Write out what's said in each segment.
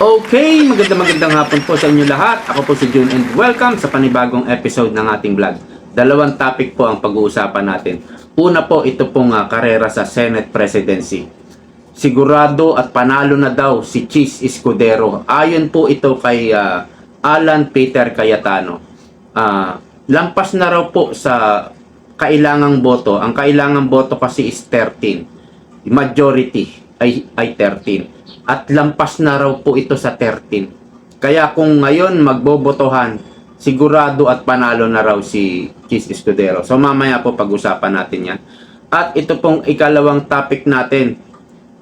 Okay, maganda magandang hapon po sa inyo lahat. Ako po si June and welcome sa panibagong episode ng ating vlog. Dalawang topic po ang pag-uusapan natin. Una po, ito pong ah, karera sa Senate Presidency. Sigurado at panalo na daw si Cheese Escudero. Ayon po ito kay ah, Alan Peter Cayetano. Ah, lampas na raw po sa kailangang boto. Ang kailangang boto kasi is 13. Majority ay, ay 13. At lampas na raw po ito sa 13. Kaya kung ngayon magbobotohan, sigurado at panalo na raw si Cheese Escudero. So mamaya po pag-usapan natin yan. At ito pong ikalawang topic natin.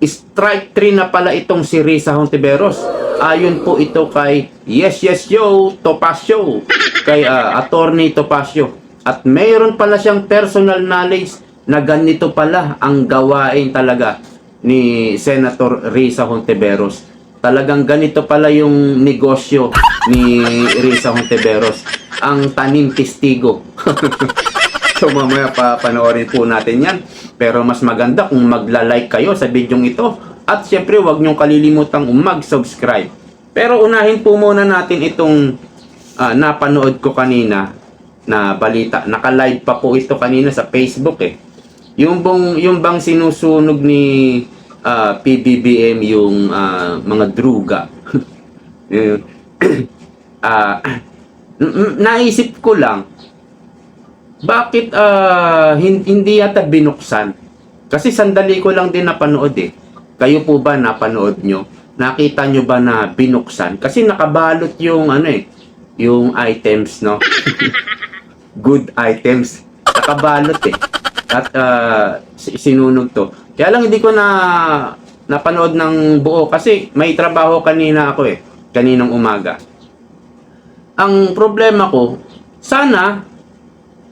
Strike 3 na pala itong si Risa Hontiveros. Ayon po ito kay Yes Yes Yo Topacio. Kay ah, Attorney Topacio. At mayroon pala siyang personal knowledge na ganito pala ang gawain talaga ni Senator Risa Hontiveros. Talagang ganito pala yung negosyo ni Risa Hontiveros. Ang tanim testigo. so mamaya pa panoorin po natin yan. Pero mas maganda kung magla-like kayo sa video ito. At syempre huwag niyong kalilimutang mag-subscribe. Pero unahin po muna natin itong ah, napanood ko kanina na balita. Naka-live pa po ito kanina sa Facebook eh. Yung bang yung bang sinusunog ni ah, PBBM yung ah, mga druga. N- naisip ko lang bakit hin- hindi yata binuksan? Kasi sandali ko lang din napanood eh. Kayo po ba napanood nyo? Nakita nyo ba na binuksan? Kasi nakabalot yung ano eh, yung items, no? Good items. Nakabalot eh. At si- sinunog to. Kaya lang hindi ko na napanood ng buo kasi may trabaho kanina ako eh. Kaninang umaga. Ang problema ko, sana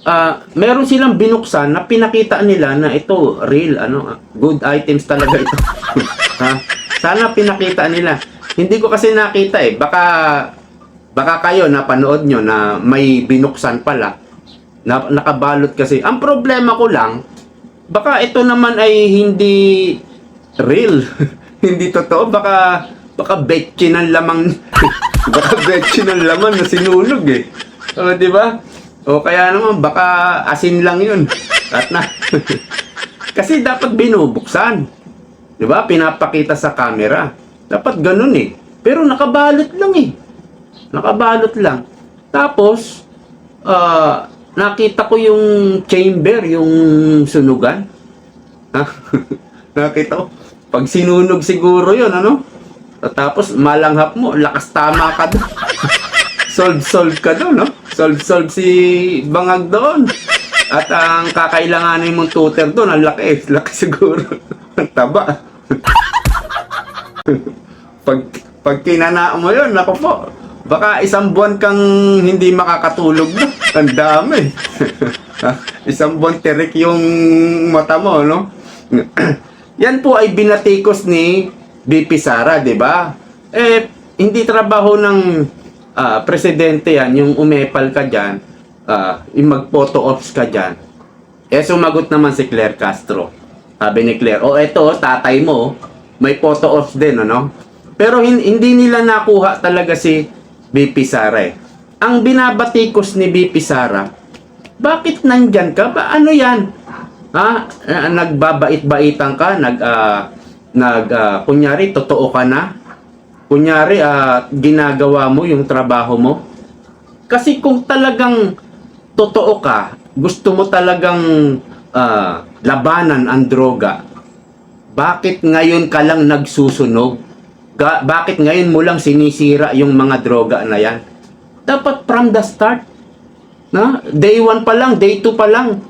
ah meron silang binuksan na pinakita nila na ito real ano ah, good items talaga ito. ha? Sana pinakita nila. Hindi ko kasi nakita eh. Baka baka kayo napanood nyo na may binuksan pala. Na, nakabalot kasi. Ang problema ko lang, baka ito naman ay hindi real. hindi totoo. Baka baka betchin ang lamang baka betchin ang laman na sinunog eh. O, di ba? O kaya naman baka asin lang 'yun. At na. Kasi dapat binubuksan. 'Di ba? Pinapakita sa camera. Dapat ganun eh. Pero nakabalot lang eh. Nakabalot lang. Tapos ah, nakita ko yung chamber, yung sunugan. Ha? nakita ko. Pag sinunog siguro 'yon, ano? Tapos malanghap mo, lakas tama ka doon. solve solve ka doon, no? Solve solve si Bangag doon. At ang kakailanganin mong tutor doon, ang laki, laki siguro. Ang taba. pag pag kinana mo 'yon, nako po. Baka isang buwan kang hindi makakatulog na. Ang dami. isang buwan tirik yung mata mo, no? Yan po ay binatikos ni BP Sara, 'di ba? Eh hindi trabaho ng ah, presidente yan, yung umepal ka dyan, ah, yung mag-photo ops ka dyan. Eh, sumagot naman si Claire Castro. Sabi ni Claire, oh, eto, tatay mo, may photo ops din, ano? Pero hin- hindi nila nakuha talaga si BP Sara eh. Ang binabatikos ni BP Sara, bakit nandyan ka? Ba, ano yan? Ha? Ah, Nagbabait-baitan ka? Nag, ah, nag, ah, kunyari, totoo ka na? kunyari ah, ginagawa mo yung trabaho mo kasi kung talagang totoo ka gusto mo talagang ah, labanan ang droga bakit ngayon ka lang nagsusunog Ga- bakit ngayon mo lang sinisira yung mga droga na yan dapat from the start na day 1 pa lang day 2 pa lang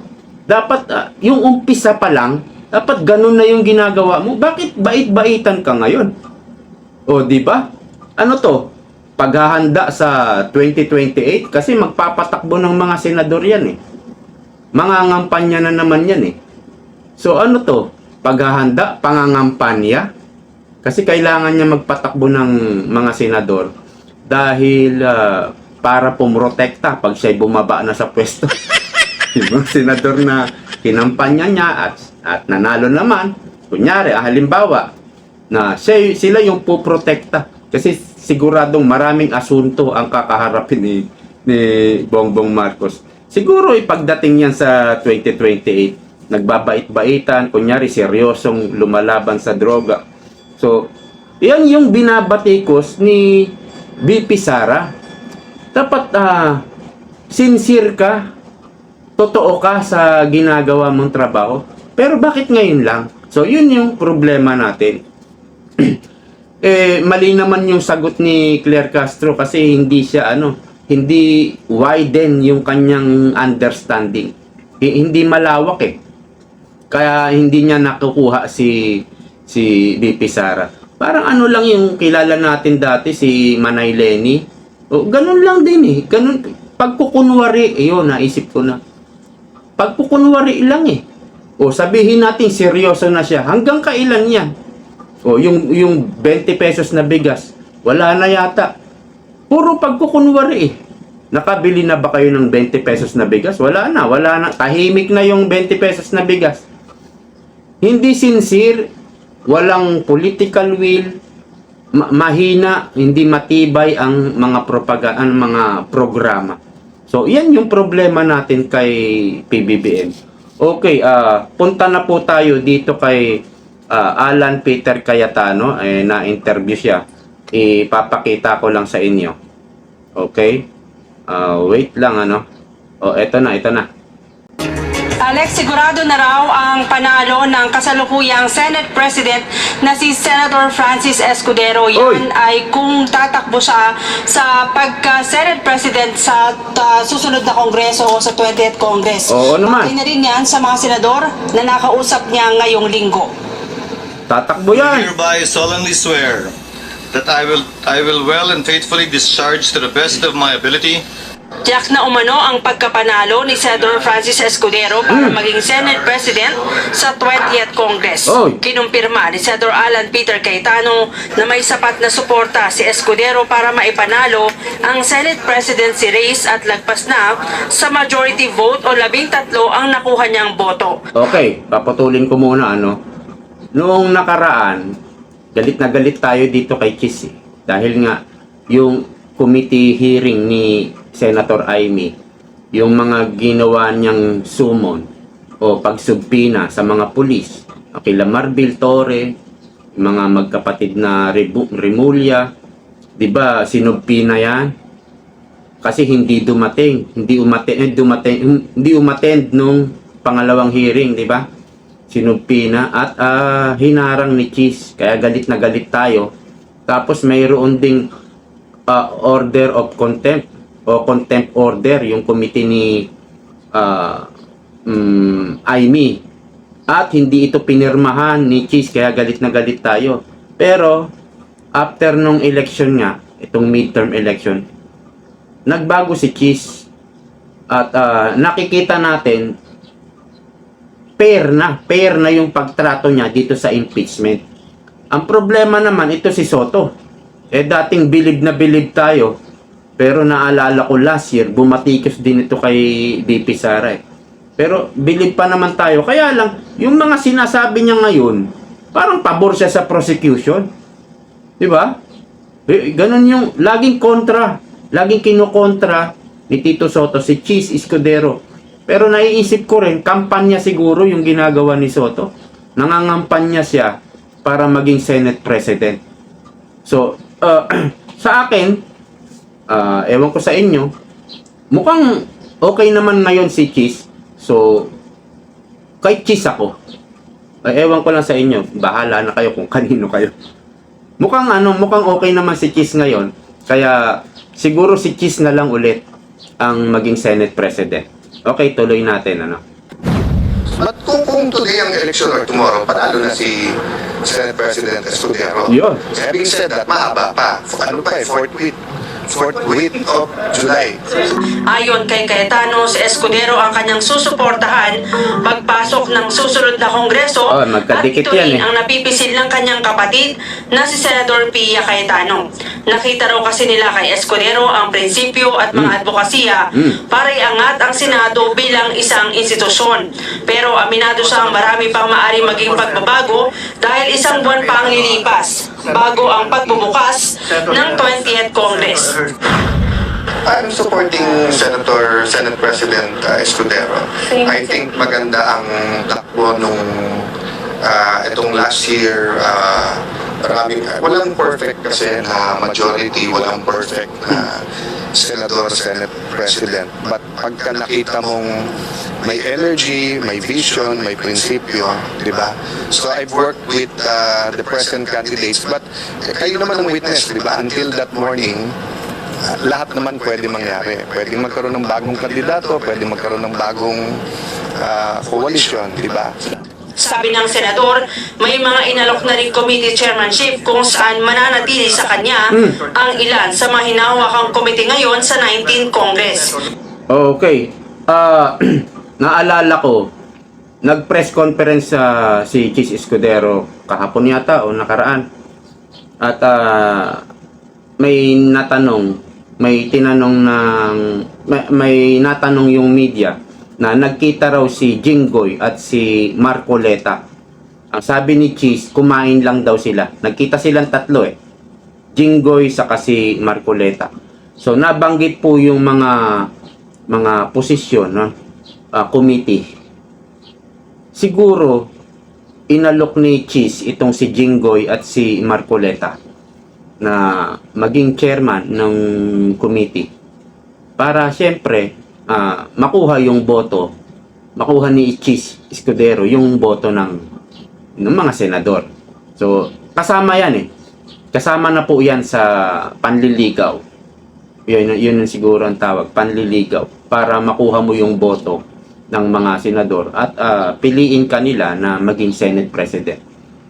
dapat ah, yung umpisa pa lang dapat ganun na yung ginagawa mo bakit bait-baitan ka ngayon o, di ba? Ano to? Paghahanda sa 2028 kasi magpapatakbo ng mga senador yan eh. Mga ngampanya na naman yan eh. So ano to? Paghahanda, pangangampanya? Kasi kailangan niya magpatakbo ng mga senador dahil ah, para pumrotekta pag siya'y bumaba na sa pwesto. Yung senador na kinampanya niya at, at nanalo naman, kunyari, ah, halimbawa, na siya, sila yung puprotekta. Kasi siguradong maraming asunto ang kakaharapin ni, ni Bongbong Marcos. Siguro ipagdating yan sa 2028, nagbabait-baitan, kunyari seryosong lumalaban sa droga. So, yan yung binabatikos ni BP Sara. Dapat ah, sincere ka, totoo ka sa ginagawa mong trabaho. Pero bakit ngayon lang? So, yun yung problema natin. eh, mali naman yung sagot ni Claire Castro kasi hindi siya, ano, hindi widen yung kanyang understanding. Hi- hindi malawak eh. Kaya hindi niya nakukuha si si BP Sara. Parang ano lang yung kilala natin dati si Manay Lenny. O, ganun lang din eh. Ganun. Pagkukunwari, eh, yun, naisip ko na. Pagkukunwari lang eh. O sabihin natin seryoso na siya. Hanggang kailan yan? O yung, yung 20 pesos na bigas, wala na yata. Puro pagkukunwari eh. Nakabili na ba kayo ng 20 pesos na bigas? Wala na, wala na. Tahimik na yung 20 pesos na bigas. Hindi sincere, walang political will, ma- mahina, hindi matibay ang mga propaganda, ang mga programa. So, yan yung problema natin kay PBBM. Okay, ah punta na po tayo dito kay ah, Alan Peter Cayetano, eh, na-interview siya. Ipapakita ko lang sa inyo. Okay? Ah, wait lang ano. Oh, eto na, eto na. Alex, sigurado na raw ang panalo ng kasalukuyang Senate President na si Senator Francis Escudero. Oy! Yan ay kung tatakbo siya sa pagka-Senate President sa ta- susunod na Kongreso o sa 20th Congress. Oo naman. Pati na rin yan sa mga senador na nakausap niya ngayong linggo. Tatakbo yan. hereby solemnly swear that I will I will well and faithfully discharge to the best of my ability Tiyak na umano ang pagkapanalo ni Senator Francis Escudero para maging Senate President sa 20th Congress. Oy. Kinumpirma ni Senator Alan Peter Cayetano na may sapat na suporta si Escudero para maipanalo ang Senate presidency race at lagpas na sa majority vote o labing tatlo ang nakuha niyang boto. Okay, papatulin ko muna ano. Noong nakaraan, galit na galit tayo dito kay Chis eh. Dahil nga, yung committee hearing ni Senator Amy, yung mga ginawa niyang summon o pagsubpina sa mga pulis, kila Marbil Torre, mga magkapatid na Remulla, di ba, sinubpina yan? kasi hindi dumating, hindi umattend, eh, dumating, hindi umattend nung pangalawang hearing, di ba? Sinugpi na at ah, hinarang ni Cheese, kaya galit na galit tayo. Tapos mayroon ding ah, order of contempt o contempt order yung committee ni ah, mm, Aimee. At hindi ito pinirmahan ni Cheese, kaya galit na galit tayo. Pero after nung election nga, itong midterm election, nagbago si Cheese at ah, nakikita natin fair na, fair na yung pagtrato niya dito sa impeachment. Ang problema naman ito si Soto. Eh dating bilib na bilib tayo. Pero naalala ko last year, bumatikos din ito kay BP Sara eh. Pero bilib pa naman tayo. Kaya lang, yung mga sinasabi niya ngayon, parang pabor siya sa prosecution. Di ba? Eh, ganun yung laging kontra, laging kinukontra ni Tito Soto si Cheese Escudero. Pero naiisip ko rin, kampanya siguro yung ginagawa ni Soto. Nangangampanya siya para maging Senate President. So, uh, sa akin, uh, ewan ko sa inyo, mukhang okay naman ngayon si Cheese. So, kay Cheese ako. Eh, ewan ko lang sa inyo, bahala na kayo kung kanino kayo. Mukhang ano, mukhang okay naman si Cheese ngayon. Kaya siguro si Cheese na lang ulit ang maging Senate President. Okay, tuloy natin ano. But kung, kung today ang election or tomorrow, panalo na si Senate President Escudero. Yun. Having said that, mahaba pa. Ano pa eh, fourth week, fourth week of July. Ayon kay Cayetano, si Escudero ang kanyang susuportahan pagpasok ng susunod na kongreso Oh, at ito yan eh. ang napipisil ng kanyang kapatid na si Senador Pia Cayetano. Nakita raw kasi nila kay Escudero ang prinsipyo at mga advokasya Mm. para iangat ang Senado bilang isang institusyon. Pero aminado siyang marami pang maari maging pagbabago dahil isang buwan pa ang lilipas. Bago ang pagbubukas ng 20th Congress. I'm supporting Senator, Senate President uh, Escudero. I think maganda ang takbo nung uh, itong last year, uh, maraming, walang perfect kasi na majority, walang perfect na Senador, Senate President. But pagka nakita mong may energy, may vision, may prinsipyo, di ba? So I've worked with uh, the present candidates, but kayo naman ang witness, di ba? Until that morning, lahat naman pwede mangyari. Pwede magkaroon ng bagong kandidato, pwede magkaroon ng bagong ah, coalition, di ba? Sabi ng senador, may mga inalok na rin committee chairmanship kung saan mananatili sa kanya ang ilan sa mga hinahawakang komite ngayon sa 19 Congress. Okay. Ah, naalala ko, nag-press conference sa si Chis Escudero kahapon yata o nakaraan. At ah, may natanong, may tinanong ng may, may natanong yung media na nagkita raw si Jinggoy at si Marcoleta. Ang sabi ni Cheese, kumain lang daw sila. Nagkita silang tatlo eh. Jinggoy saka si Marcoleta. So nabanggit po yung mga mga posisyon no ah, committee. Siguro inalok ni Cheese itong si Jinggoy at si Marcoleta na maging chairman ng committee para siyempre ah, makuha yung boto makuha ni Cheese Escudero yung boto ng ng mga senador. So kasama yan eh. Kasama na po yan sa panliligaw. Yun, yun ang siguro ang tawag, panliligaw. Para makuha mo yung boto ng mga senador at ah, piliin ka nila na maging Senate President.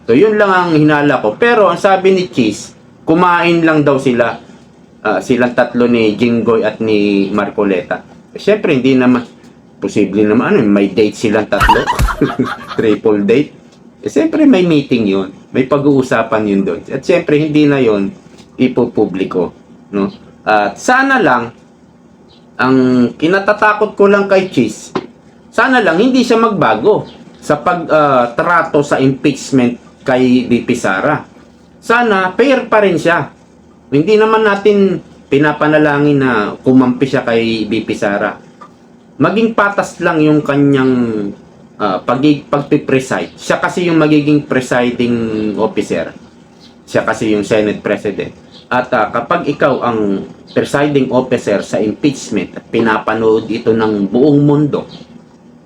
So yun lang ang hinala ko. Pero ang sabi ni Cheese, kumain lang daw sila. ah, silang tatlo ni Jinggoy at ni Marcoleta. Siyempre hindi naman posible naman ano, may date silang tatlo. Triple date. Eh, siyempre may meeting yun. May pag-uusapan yun doon. At siyempre hindi na yun ipopubliko. No? At sana lang, ang kinatatakot ko lang kay Cheese, sana lang hindi siya magbago sa pagtrato sa impeachment kay VP Sara. Sana fair pa rin siya. Hindi naman natin pinapanalangin na kumampi siya kay VP Sara. Maging patas lang yung kanyang uh, pag pagpipreside. Siya kasi yung magiging presiding officer. Siya kasi yung Senate President. At ah, kapag ikaw ang presiding officer sa impeachment at pinapanood ito ng buong mundo,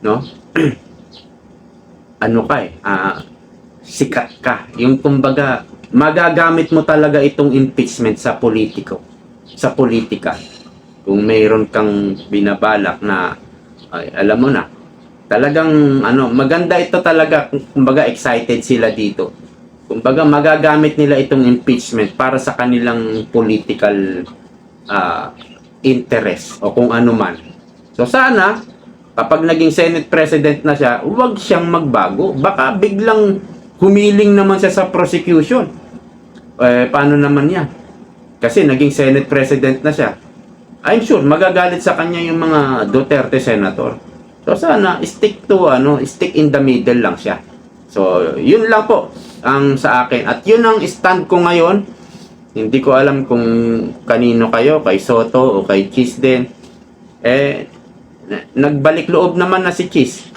no? ano ka eh, ah, sikat ka. Yung kumbaga, magagamit mo talaga itong impeachment sa politiko, sa politika. Kung mayroon kang binabalak na, ay, alam mo na, talagang ano, maganda ito talaga, kumbaga excited sila dito. Kumbaga magagamit nila itong impeachment para sa kanilang political ah, interest o kung ano man. So sana kapag naging Senate President na siya, huwag siyang magbago. Baka biglang humiling naman siya sa prosecution. Eh, paano naman yan? Kasi naging Senate President na siya. I'm sure magagalit sa kanya yung mga Duterte senator. So sana stick to ano, stick in the middle lang siya. So yun lang po ang sa akin. At yun ang stand ko ngayon. Hindi ko alam kung kanino kayo, kay Soto o kay Cheese din. Eh na- nagbalik loob naman na si Cheese.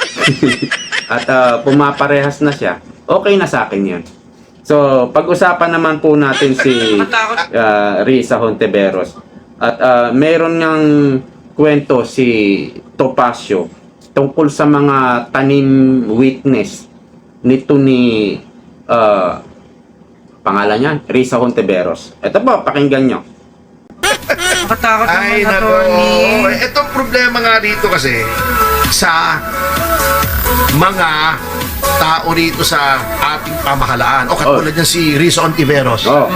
At ah, pumaparehas na siya. Okay na sa akin yun. So, pag-usapan naman po natin si uh, Risa Honteveros. At ah, meron ngang kwento si Topacio tungkol sa mga tanim witness nito ni ah, pangalan niya, Risa Honteveros. Ito po, pakinggan nyo. Nakatakot Ay, naman, nako. attorney. Itong problema nga dito kasi sa mga tao rito sa ating pamahalaan. O katulad niyan si Rizzo Ontiveros. Oh.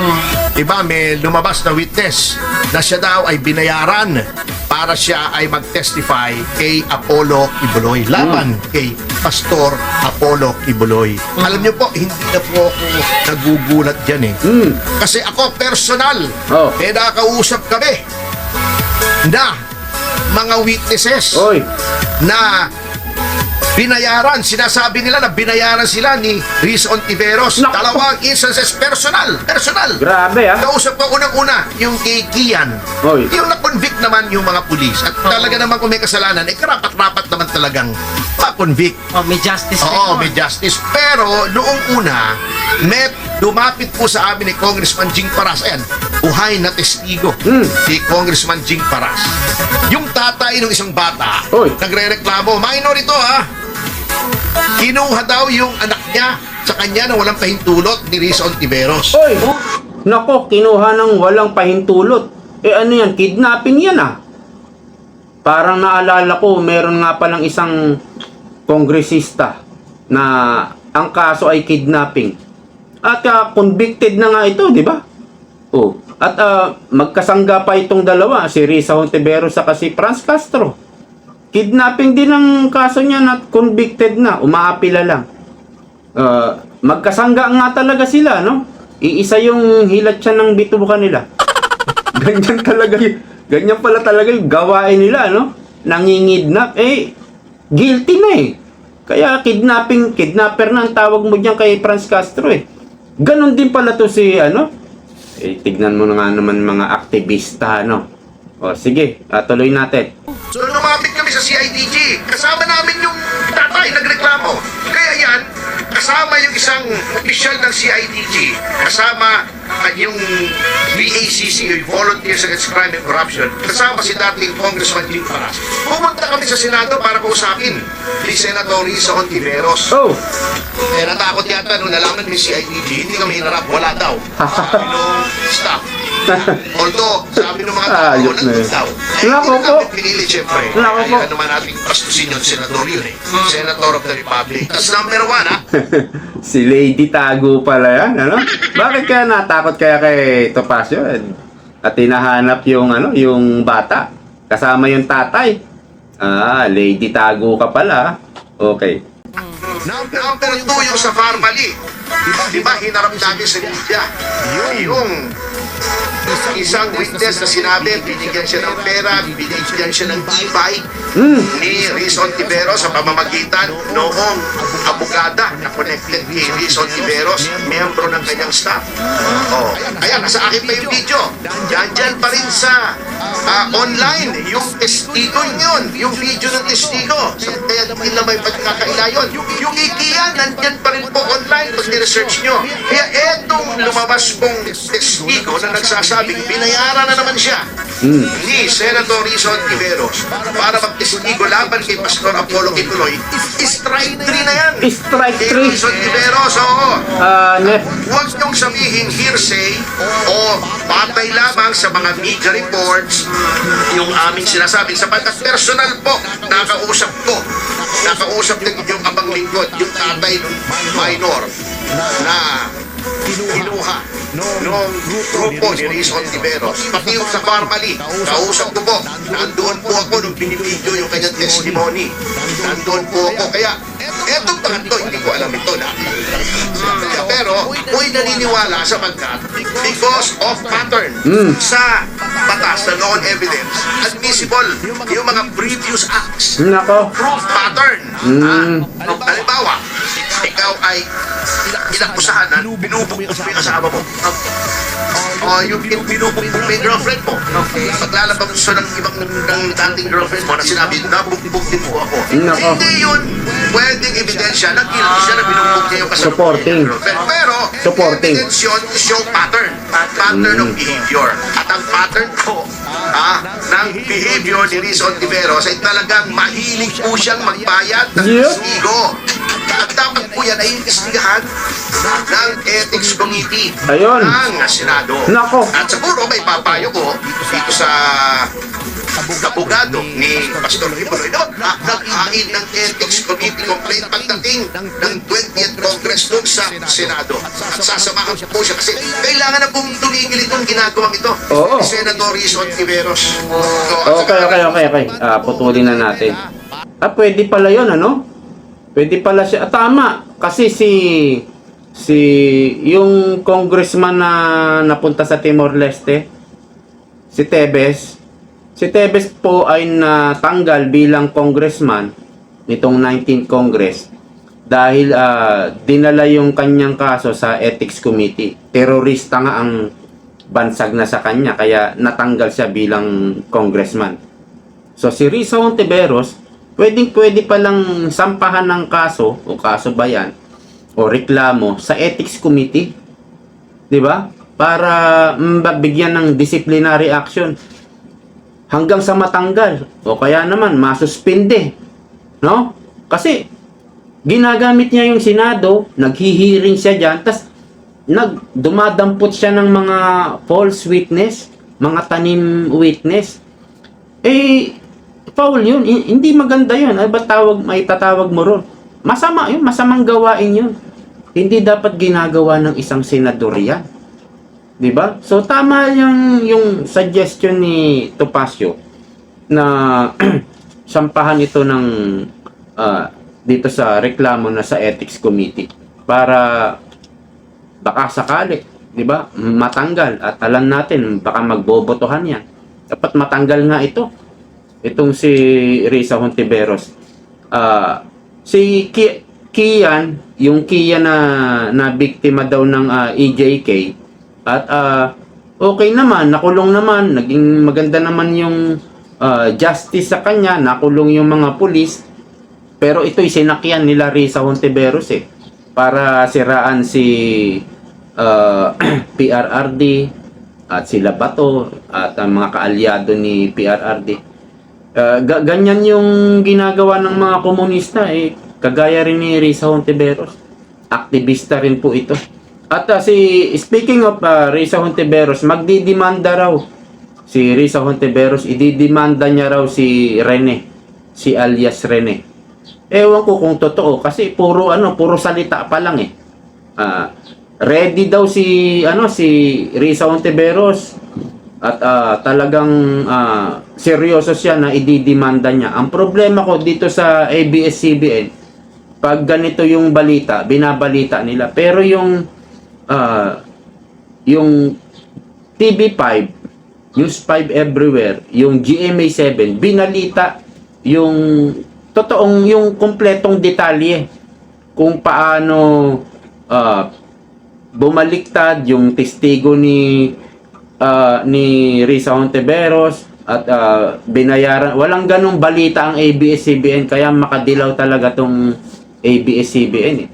Diba, may lumabas na witness na siya daw ay binayaran para siya ay mag-testify kay Apollo Kibuloy. Laban kay Pastor Apollo Kibuloy. Alam niyo po, hindi na po ako nagugulat dyan eh. Mm. Kasi ako personal, Oh. may nakakausap kami na mga witnesses Oy. na binayaran. Sinasabi nila na binayaran sila ni Riz Ontiveros. Naku. Dalawang instances, personal. Personal. Grabe ah. Kausap ko unang-una, yung kay Kian. Oy. Yung na-convict naman yung mga pulis. At talaga naman kung may kasalanan, eh karapat-rapat naman talagang ma-convict. Oh, may justice Oo, may justice. Pero noong una, may lumapit po sa amin ni Congressman Jing Paras. Ayan, buhay na testigo Hmm. si Congressman Jing Paras. Yung tatay ng isang bata, Oy. nagre-reklamo, minor ito ha. Kinuha daw yung anak niya sa kanya na walang pahintulot ni Riz Ontiveros. Oy! Nako, kinuha ng walang pahintulot. Eh ano yan, kidnapping yan ah. Parang naalala ko, meron nga palang isang kongresista na ang kaso ay kidnapping. At ah, convicted na nga ito, di ba? Oh. At ah, magkasangga pa itong dalawa, si Risa Hontiveros sa si Franz Castro. Kidnapping din ang kaso niya na convicted na, umaapila lang. Uh, magkasangga nga talaga sila, no? Iisa yung hilat siya ng bitubukan nila. ganyan talaga y- ganyan pala talaga yung gawain nila, no? Nangingidnap. Eh, guilty na eh. Kaya kidnapping, kidnapper na ang tawag mo diyan kay Franz Castro eh. Ganon din pala to si, ano? Eh, tignan mo na nga naman mga aktivista, no? O, sige, ah, tuloy natin. So lumapit kami sa CIDG. Kasama namin yung tatay nagreklamo. Kaya yan, kasama yung isang opisyal ng CIDG. Kasama ah, yung VACC, yung Volunteers Against Crime and Corruption. Kasama si dating Congressman Jim Paras. Pumunta kami sa Senado para kausapin ni Senator Risa Ontiveros. Oh, Eh, natakot yata nung nalaman ni CIDG, hindi kami hinarap, wala daw. Sabi nung staff. Although, sabi ng mga tao, Ayos na nandun yun. daw. Eh, Nako hindi po. na namin pinili, syempre. Nako po. Kaya naman natin pastusin yung senador yun eh. Senator of the Republic. Tapos number one, ha? si Lady Tago pala yan, ano? Bakit kaya natakot kaya kay Topacio? At tinahanap yung ano, yung bata. Kasama yung tatay. Ah, Lady Tago ka pala. Okay. Number, number two, yung sa Farmally. Di ba, di ba hinarap namin sa media? Yung isang witness na sinabi, binigyan siya ng pera, binigyan siya ng e-bike Hmm. ni Rizon Tiveros sa pamamagitan noong abogada na connected kay Rizon Tiveros, miyembro ng kanyang staff. Oh. Ayan, nasa akin pa yung video. Nandyan pa rin sa ah, online yung testigo yun, yung video ng testigo. So, kaya hindi na may pagkakaila yun. Yung IKEA, nandyan pa rin po online pag ni-research nyo. Kaya etong lumabas pong testigo na nagsasabing binayaran na naman siya ni Senator Rizon Tiveros para magtestigo laban kay Pastor Apollo Kipuloy, strike 3 na yan. Strike Kay three. Rizon Tiveros, oo. Ah, ne Huwag niyong sabihin hearsay o patay lamang sa mga media reports yung aming sinasabi sapagkat personal po nakausap ko. Nakausap ng inyong abang lingkod yung tatay minor na kinuha nung grupo ni Riz Ontiveros. Pati yung sa Farmally kausap ko po. Nandoon po ako nung binibidyo yung kanyang testimony. Nandoon po ako. Kaya etong pangatlo hindi ko alam ito na pero ako'y naniniwala sapagkat because of pattern sa batas na known evidence admissible yung mga previous acts nako. pattern. Mm. Ah, halimbawa, ikaw ay inakusahan na binubugbog mo yung asawa mo. O yung bin- binubugbog mo yung girlfriend mo. Paglalabang gusto ng ibang ng dating girlfriend mo na sinabi, nabugbog din po ako. Nako. Hindi yun pwedeng ebidensya na guilty siya na binugbog niya yung kasalukuyan Supporting. girlfriend. Pero, Supporting. evidence yun is yung pattern. Pattern of behavior. At ang pattern po ah, ng behavior ni Riz Ontiveros ay talagang mahilig po siyang magbayad ng Yeah. testigo. At dapat po yan ay investigahan ng Ethics Committee Ayun. ng Senado. Nako. At siguro may papayo ko dito sa abogado ni Pastor Ribuloy na nag-hain ng Ethics Committee complaint pagdating ng 20th Congress doon sa Senado. At sasamahan po siya kasi kailangan na pong tumigil itong ginagawang ito Oo. ni Senator Rizon Tiveros. Okay, okay, okay, okay. Ah, putulin na natin. Ah, pwede pala 'yon, ano? Pwede pala siya. Ah, tama. Kasi si si yung congressman na napunta sa Timor Leste, si Tebes, si Tebes po ay natanggal bilang congressman nitong 19th Congress dahil ah, dinala yung kanyang kaso sa Ethics Committee. Terorista nga ang bansag na sa kanya kaya natanggal siya bilang congressman. So si Risa Hontiveros, pwedeng pwede palang sampahan ng kaso o kaso ba yan o reklamo sa Ethics Committee. 'Di ba? Para mm, bigyan ng disciplinary action hanggang sa matanggal o kaya naman masuspinde. No? Kasi ginagamit niya yung Senado, naghihiring siya diyan, tas nag dumadampot siya ng mga false witness, mga tanim witness. Eh foul yun, I- hindi maganda yun. Ay ba tawag may tatawag mo ron? Masama yun, masamang gawain yun. Hindi dapat ginagawa ng isang senador yan. 'Di ba? So tama yung yung suggestion ni Topacio na sampahan ito ng ah, dito sa reklamo na sa Ethics Committee para baka sakali, 'di ba? Matanggal at alam natin baka magbobotohan 'yan. Dapat matanggal nga ito. Itong si Risa Hontiveros. Ah, si Ki- Kian, yung Kian na na biktima daw ng ah, EJK at ah, okay naman, nakulong naman, naging maganda naman yung ah, justice sa kanya, nakulong yung mga pulis. Pero ito'y sinakyan nila Risa Hontiveros eh para siraan si ah, PRRD at sila Bato at ang mga kaalyado ni PRRD. Ah, ga- ganyan yung ginagawa ng mga komunista eh. Kagaya rin ni Risa Hontiveros. Aktivista rin po ito. At ah, si speaking of ah, Risa Hontiveros, magdidemanda raw si Risa Hontiveros, ididemanda niya raw si Rene, si alias Rene. Ewan ko kung totoo kasi puro ano, puro salita pa lang eh. Ah, ready daw si ano si Risa Hontiveros at ah, talagang ah, seryoso siya na ididemanda niya. Ang problema ko dito sa ABS-CBN, pag ganito yung balita, binabalita nila. Pero yung ah, yung TV5, News 5 everywhere, yung GMA7, binalita yung totoong yung kompletong detalye kung paano ah, bumaliktad yung testigo ni ah, ni Risa Hontiveros at ah, binayaran walang ganong balita ang ABS-CBN kaya makadilaw talaga tong ABS-CBN eh.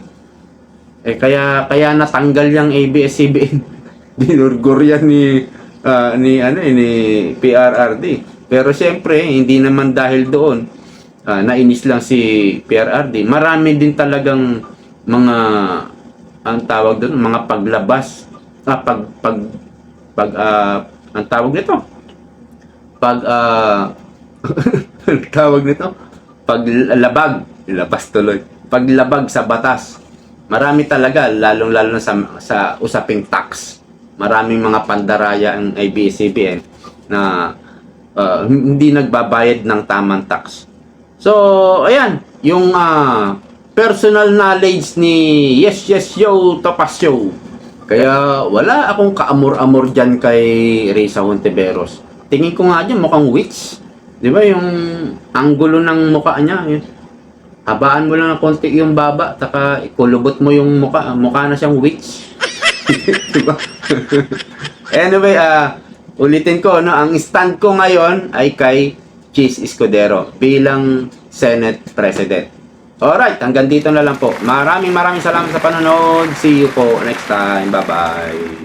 Eh kaya kaya natanggal yung ABS-CBN. Dinurgur yan ni ah, ni ano eh, ni PRRD. Pero siyempre hindi naman dahil doon ah, nainis lang si PRRD. Marami din talagang mga ang tawag doon, mga paglabas, ah, pag pag pag ah, ang tawag nito. Pag ah, ang tawag nito, paglabag, labas tuloy. Paglabag sa batas. Marami talaga, lalong-lalo na sa, sa usaping tax. Maraming mga pandaraya ang ABS-CBN na ah, hindi nagbabayad ng tamang tax. So, ayan, yung ah, personal knowledge ni Yes Yes Yo Topas Show. Kaya wala akong kaamor-amor dyan kay Risa Hontiveros. Tingin ko nga dyan mukhang witch. Di ba yung anggulo ng mukha niya? Yun. Habaan mo lang ng konti yung baba, taka ikulubot mo yung mukha. Mukha na siyang witch. di ba? anyway, ah ulitin ko, no, ang stand ko ngayon ay kay Cheese Escudero bilang Senate President. Alright, hanggang dito na lang po. Maraming maraming salamat sa panonood. See you po next time. Bye-bye.